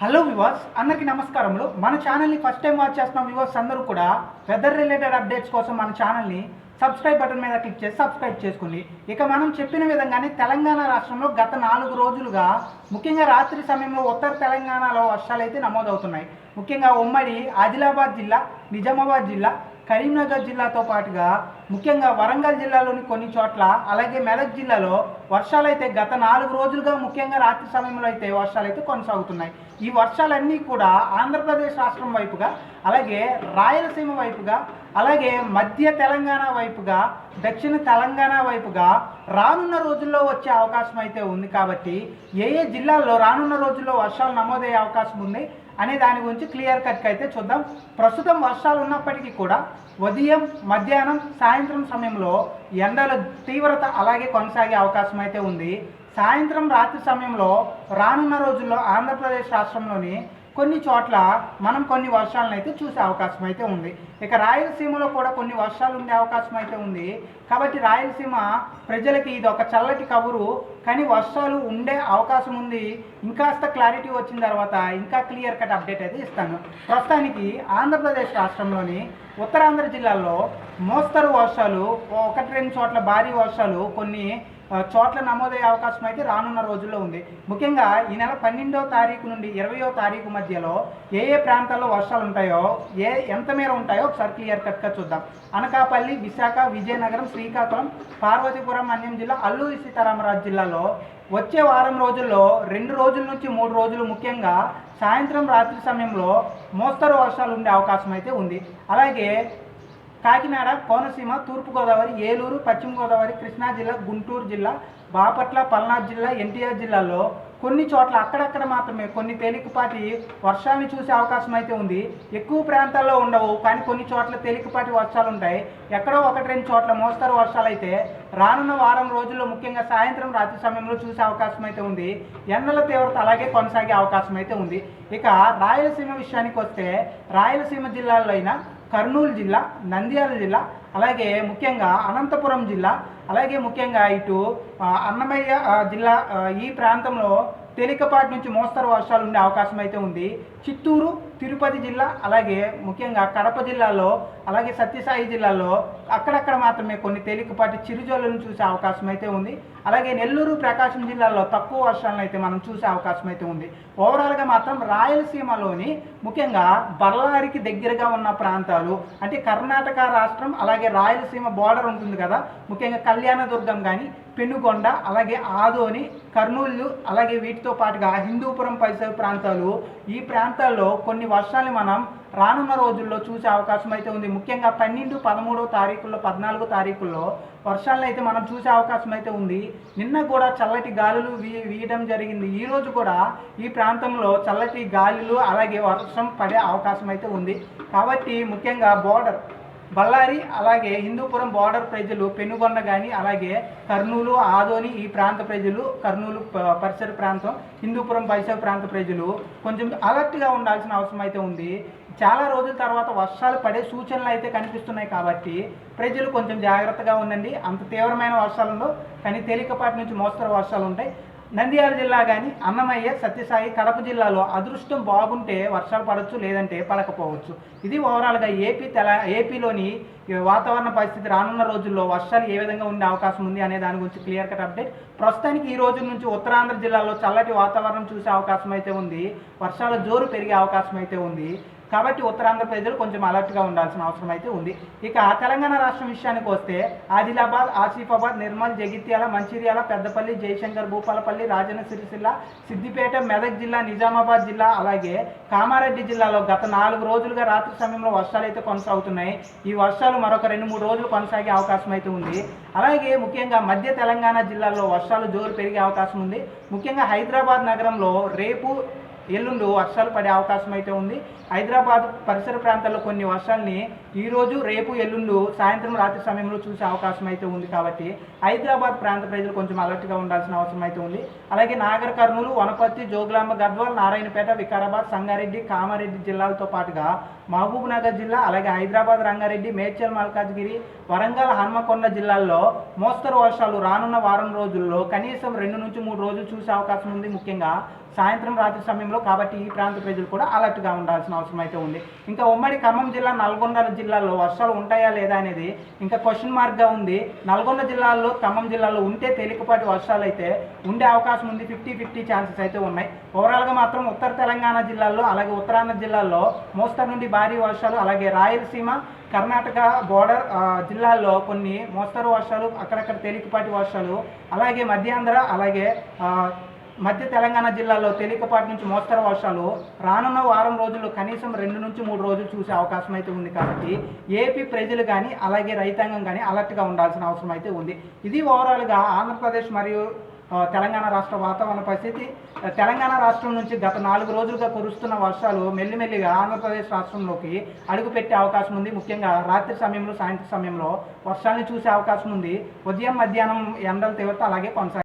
Hello వివాస్ అందరికీ నమస్కారములు. మన ఛానల్ని ఫస్ట్ టైం వాచ్ చేస్తున్న వివాస్ అందరూ కూడా వెదర్ రిలేటెడ్ అప్డేట్స్ కోసం మన ఛానల్ని సబ్స్క్రైబ్ బటన్ మీద క్లిక్ చేసి సబ్స్క్రైబ్ చేసుకోండి ఇక మనం చెప్పిన విధంగానే తెలంగాణ రాష్ట్రంలో గత నాలుగు రోజులుగా ముఖ్యంగా రాత్రి సమయంలో ఉత్తర తెలంగాణలో వర్షాలు అయితే నమోదవుతున్నాయి. ముఖ్యంగా ఉమ్మడి ఆదిలాబాద్ జిల్లా నిజామాబాద్ జిల్లా కరీంనగర్ జిల్లాతో పాటుగా ముఖ్యంగా వరంగల్ జిల్లాలోని కొన్ని చోట్ల అలాగే మెదక్ జిల్లాలో వర్షాలు అయితే గత నాలుగు రోజులుగా ముఖ్యంగా రాత్రి సమయంలో అయితే వర్షాలు అయితే కొనసాగుతున్నాయి. ఈ వర్షాలన్నీ కూడా ఆంధ్రప్రదేశ్ రాష్ట్రం వైపుగా అలాగే రాయలసీమ వైపుగా అలాగే మధ్య తెలంగాణ వైపుగా దక్షిణ తెలంగాణ వైపుగా రానున్న రోజుల్లో వచ్చే అవకాశం అయితే ఉంది కాబట్టి ఏ ఏ జిల్లాల్లో రానున్న రోజుల్లో వర్షాలు నమోదయ్యే అవకాశం ఉంది అనే దాని గురించి క్లియర్ కట్గా అయితే చూద్దాం. ప్రస్తుతం వర్షాలు ఉన్నప్పటికీ కూడా ఉదయం మధ్యాహ్నం సాయంత్రం సమయంలో ఎండల తీవ్రత అలాగే కొనసాగే అవకాశం అయితే ఉంది. సాయంత్రం రాత్రి సమయంలో రానున్న రోజుల్లో ఆంధ్రప్రదేశ్ రాష్ట్రంలోని కొన్ని చోట్ల మనం కొన్ని వర్షాలను అయితే చూసే అవకాశం అయితే ఉంది. ఇక రాయలసీమలో కూడా కొన్ని వర్షాలు ఉండే అవకాశం అయితే ఉంది. కాబట్టి రాయలసీమ ప్రజలకి ఇది ఒక చల్లటి కబురు. కానీ వర్షాలు ఉండే అవకాశం ఉంది. ఇంకాస్త క్లారిటీ వచ్చిన తర్వాత ఇంకా క్లియర్ కట్ అప్డేట్ అయితే ఇస్తాను. ప్రస్తుతానికి ఆంధ్రప్రదేశ్ రాష్ట్రంలోని ఉత్తరాంధ్ర జిల్లాల్లో మోస్తరు వర్షాలు ఒకటి రెండు చోట్ల భారీ వర్షాలు కొన్ని చోట్ల నమోదయ్యే అవకాశం అయితే రానున్న రోజుల్లో ఉంది. ముఖ్యంగా ఈ నెల పన్నెండో తారీఖు నుండి ఇరవయో తారీఖు మధ్యలో ఏ ఏ ప్రాంతాల్లో వర్షాలు ఉంటాయో ఏ ఎంత మేర ఉంటాయో ఒకసారి క్లియర్ కట్గా చూద్దాం. అనకాపల్లి విశాఖ విజయనగరం శ్రీకాకుళం పార్వతీపురం అన్యం జిల్లా అల్లూరి సీతారామరాజు జిల్లాలో వచ్చే వారం రోజుల్లో రెండు రోజుల నుంచి మూడు రోజులు ముఖ్యంగా సాయంత్రం రాత్రి సమయంలో మోస్తరు వర్షాలు ఉండే అవకాశం అయితే ఉంది. అలాగే కాకినాడ కోనసీమ తూర్పుగోదావరి ఏలూరు పశ్చిమ గోదావరి కృష్ణా జిల్లా గుంటూరు జిల్లా బాపట్ల పల్నాడు జిల్లా ఎన్టీఆర్ జిల్లాలో కొన్ని చోట్ల అక్కడక్కడ మాత్రమే కొన్ని తేలికపాటి వర్షాన్ని చూసే అవకాశం అయితే ఉంది. ఎక్కువ ప్రాంతాల్లో ఉండవు కానీ కొన్ని చోట్ల తేలికపాటి వర్షాలు ఉంటాయి. ఎక్కడో ఒకటి రెండు చోట్ల మోస్తరు వర్షాలు అయితే రానున్న వారం రోజుల్లో ముఖ్యంగా సాయంత్రం రాత్రి సమయంలో చూసే అవకాశం అయితే ఉంది. ఎండల తీవ్రత అలాగే కొనసాగే అవకాశం అయితే ఉంది. ఇక రాయలసీమ విషయానికి వస్తే రాయలసీమ జిల్లాల్లో అయినా కర్నూలు జిల్లా నంద్యాల జిల్లా అలాగే ముఖ్యంగా అనంతపురం జిల్లా అలాగే ముఖ్యంగా ఇటు అన్నమయ్య జిల్లా ఈ ప్రాంతంలో తేలికపాటి నుంచి మోస్తరు వర్షాలు ఉండే అవకాశం అయితే ఉంది. చిత్తూరు తిరుపతి జిల్లా అలాగే ముఖ్యంగా కడప జిల్లాలో అలాగే సత్యసాయి జిల్లాలో అక్కడక్కడ మాత్రమే కొన్ని తేలికపాటి చిరుజోలను చూసే అవకాశం అయితే ఉంది. అలాగే నెల్లూరు ప్రకాశం జిల్లాలో తక్కువ వర్షాలను అయితే మనం చూసే అవకాశం అయితే ఉంది. ఓవరాల్గా మాత్రం రాయలసీమలోని ముఖ్యంగా బళ్ళారికి దగ్గరగా ఉన్న ప్రాంతాలు అంటే కర్ణాటక రాష్ట్రం అలాగే రాయలసీమ బోర్డర్ ఉంటుంది కదా ముఖ్యంగా కళ్యాణదుర్గం కానీ పెనుగొండ అలాగే ఆదోని కర్నూలు అలాగే వీటితో పాటుగా హిందూపురం పరిసర ప్రాంతాలు ఈ ప్రాంతాల్లో కొన్ని వర్షాన్ని మనం రానున్న రోజుల్లో చూసే అవకాశం అయితే ఉంది. ముఖ్యంగా పన్నెండు పదమూడో తారీఖుల్లో పద్నాలుగో తారీఖుల్లో వర్షాలను అయితే మనం చూసే అవకాశం అయితే ఉంది. నిన్న కూడా చల్లటి గాలులు వీ వీయడం జరిగింది. ఈ రోజు కూడా ఈ ప్రాంతంలో చల్లటి గాలులు అలాగే వర్షం పడే అవకాశం అయితే ఉంది. కాబట్టి ముఖ్యంగా బోర్డర్ బళ్ళారి అలాగే హిందూపురం బార్డర్ ప్రజలు పెనుగొండ కానీ అలాగే కర్నూలు ఆదోని ఈ ప్రాంత ప్రజలు కర్నూలు పరిసర ప్రాంతం హిందూపురం పరిసర ప్రాంత ప్రజలు కొంచెం అలర్ట్గా ఉండాల్సిన అవసరం అయితే ఉంది. చాలా రోజుల తర్వాత వర్షాలు పడే సూచనలు అయితే కనిపిస్తున్నాయి కాబట్టి ప్రజలు కొంచెం జాగ్రత్తగా ఉండండి. అంత తీవ్రమైన వర్షాలలో కానీ తేలికపాటి నుంచి మోస్తరు వర్షాలు ఉంటాయి. నంద్యాల జిల్లా కానీ అన్నమయ్య సత్యసాయి కడప జిల్లాలో అదృష్టం బాగుంటే వర్షాలు పడవచ్చు లేదంటే పడకపోవచ్చు. ఇది ఓవరాల్గా ఏపీ తెల ఏపీలోని వాతావరణ పరిస్థితి రానున్న రోజుల్లో వర్షాలు ఏ విధంగా ఉండే అవకాశం ఉంది అనే దాని గురించి క్లియర్ కట్ అప్డేట్. ప్రస్తుతానికి ఈ రోజు నుంచి ఉత్తరాంధ్ర జిల్లాలో చల్లటి వాతావరణం చూసే అవకాశం అయితే ఉంది. వర్షాల జోరు పెరిగే అవకాశం అయితే ఉంది. కాబట్టి ఉత్తరాంధ్ర ప్రజలు కొంచెం అలర్ట్గా ఉండాల్సిన అవసరం అయితే ఉంది. ఇక తెలంగాణ రాష్ట్రం విషయానికి వస్తే ఆదిలాబాద్ ఆసిఫాబాద్ నిర్మల్ జగిత్యాల మంచిర్యాల పెద్దపల్లి జయశంకర్ భూపాలపల్లి రాజన్న సిరిసిల్ల సిద్దిపేట మెదక్ జిల్లా నిజామాబాద్ జిల్లా అలాగే కామారెడ్డి జిల్లాలో గత నాలుగు రోజులుగా రాత్రి సమయంలో వర్షాలు అయితే కొనసాగుతున్నాయి. ఈ వర్షాలు మరొక రెండు మూడు రోజులు కొనసాగే అవకాశం అయితే ఉంది. అలాగే ముఖ్యంగా మధ్య తెలంగాణ జిల్లాలో వర్షాలు జోరు పెరిగే అవకాశం ఉంది. ముఖ్యంగా హైదరాబాద్ నగరంలో రేపు ఎల్లుండు వర్షాలు పడే అవకాశం అయితే ఉంది. హైదరాబాద్ పరిసర ప్రాంతాల్లో కొన్ని వర్షాలని ఈరోజు రేపు ఎల్లుండు సాయంత్రం రాత్రి సమయంలో చూసే అవకాశం అయితే ఉంది కాబట్టి హైదరాబాద్ ప్రాంత ప్రజలు కొంచెం అలర్ట్గా ఉండాల్సిన అవసరం అయితే ఉంది. అలాగే నాగర్ కర్నూలు వనపర్తి జోగులాంబ గద్వాల్ నారాయణపేట వికారాబాద్ సంగారెడ్డి కామారెడ్డి జిల్లాలతో పాటుగా మహబూబ్ నగర్ జిల్లా అలాగే హైదరాబాద్ రంగారెడ్డి మేడ్చల్ మల్కాజ్గిరి వరంగల్ హన్మకొండ జిల్లాల్లో మోస్తరు వర్షాలు రానున్న వారం రోజుల్లో కనీసం రెండు నుంచి మూడు రోజులు చూసే అవకాశం ఉంది. ముఖ్యంగా సాయంత్రం రాత్రి సమయంలో కాబట్టి ఈ ప్రాంత ప్రజలు కూడా అలర్ట్గా ఉండాల్సిన అవసరం అయితే ఉంది. ఇంకా ఉమ్మడి ఖమ్మం జిల్లా నల్గొండ జిల్లాలో వర్షాలు ఉంటాయా లేదా అనేది ఇంకా క్వశ్చన్ మార్క్గా ఉంది. నల్గొండ జిల్లాలో ఖమ్మం జిల్లాలో ఉంటే తేలికపాటి వర్షాలు అయితే ఉండే అవకాశం ఉంది. ఫిఫ్టీ ఫిఫ్టీ ఛాన్సెస్ అయితే ఉన్నాయి. ఓవరాల్గా మాత్రం ఉత్తర తెలంగాణ జిల్లాల్లో అలాగే ఉత్తరాంధ్ర జిల్లాల్లో మోస్తరు నుండి భారీ వర్షాలు అలాగే రాయలసీమ కర్ణాటక బోర్డర్ జిల్లాల్లో కొన్ని మోస్తరు వర్షాలు అక్కడక్కడ తేలికపాటి వర్షాలు అలాగే మధ్యాంధ్ర అలాగే మధ్య తెలంగాణ జిల్లాలో తేలికపాటి నుంచి మోస్తరు వర్షాలు. రానున్న వారం రోజుల్లో కనీసం రెండు నుంచి మూడు రోజులు చూసే అవకాశం అయితే ఉంది కాబట్టి ఏపీ ప్రజలు కానీ అలాగే రైతాంగం కానీ అలర్ట్గా ఉండాల్సిన అవసరం అయితే ఉంది. ఇది ఓవరాల్గా ఆంధ్రప్రదేశ్ మరియు తెలంగాణ రాష్ట్ర వాతావరణ పరిస్థితి. తెలంగాణ రాష్ట్రం నుంచి గత నాలుగు రోజులుగా కురుస్తున్న వర్షాలు మెల్లిమెల్లిగా ఆంధ్రప్రదేశ్ రాష్ట్రంలోకి అడుగుపెట్టే అవకాశం ఉంది. ముఖ్యంగా రాత్రి సమయంలో సాయంత్రం సమయంలో వర్షాన్ని చూసే అవకాశం ఉంది. ఉదయం మధ్యాహ్నం ఎండల తీవ్రత అలాగే కొనసాగింది